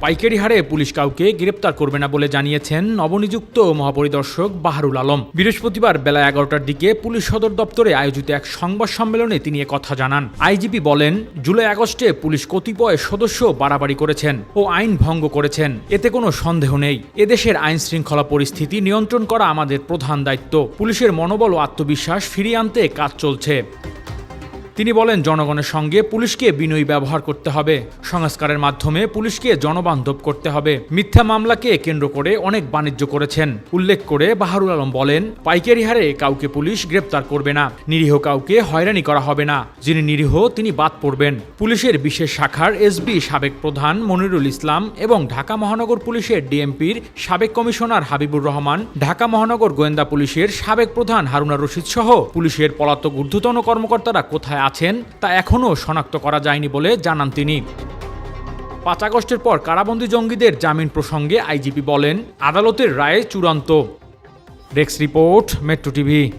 পাইকারি হারে পুলিশ কাউকে গ্রেপ্তার করবে না বলে জানিয়েছেন নবনিযুক্ত মহাপরিদর্শক বাহারুল আলম। বৃহস্পতিবার বেলা এগারোটার দিকে পুলিশ সদর দপ্তরে আয়োজিত এক সংবাদ সম্মেলনে তিনি কথা জানান। আইজিপি বলেন, জুলাই আগস্টে পুলিশ কতিপয় সদস্য বাড়াবাড়ি করেছেন ও আইন ভঙ্গ করেছেন। এতে কোনো সন্দেহ নেই। এদেশের আইন শৃঙ্খলা পরিস্থিতি নিয়ন্ত্রণ করা আমাদের প্রধান দায়িত্ব। পুলিশের মনোবল ও আত্মবিশ্বাস ফিরিয়ে আনতে কাজ চলছে। তিনি বলেন, জনগণের সঙ্গে পুলিশকে বিনয়ী ব্যবহার করতে হবে। সংস্কারের মাধ্যমে পুলিশকে জনবান্ধব করতে হবে। মিথ্যা মামলাকে কেন্দ্র করে অনেক বাণিজ্য করেছেন। উল্লেখ করে বাহারুল আলম বলেন, পাইকারি হারে কাউকে পুলিশ গ্রেপ্তার করবে না। নিরীহ কাউকে হয়রানি করা হবে না। যিনি নিরীহ, তিনি বাদ পড়বেন। পুলিশের বিশেষ শাখার এসবি সাবেক প্রধান মনিরুল ইসলাম এবং ঢাকা মহানগর পুলিশের ডিএমপির সাবেক কমিশনার হাবিবুর রহমান, ঢাকা মহানগর গোয়েন্দা পুলিশের সাবেক প্রধান হারুনা রশিদ সহ পুলিশের পলাতক ঊর্ধ্বতন কর্মকর্তারা কোথায় আছেন, তা এখনও শনাক্ত করা যায়নি বলে জানান তিনি। পাঁচ আগস্টের পর কারাবন্দি জঙ্গিদের জামিন প্রসঙ্গে আইজিপি বলেন, আদালতের রায়ে চূড়ান্ত। Desk report, metro TV.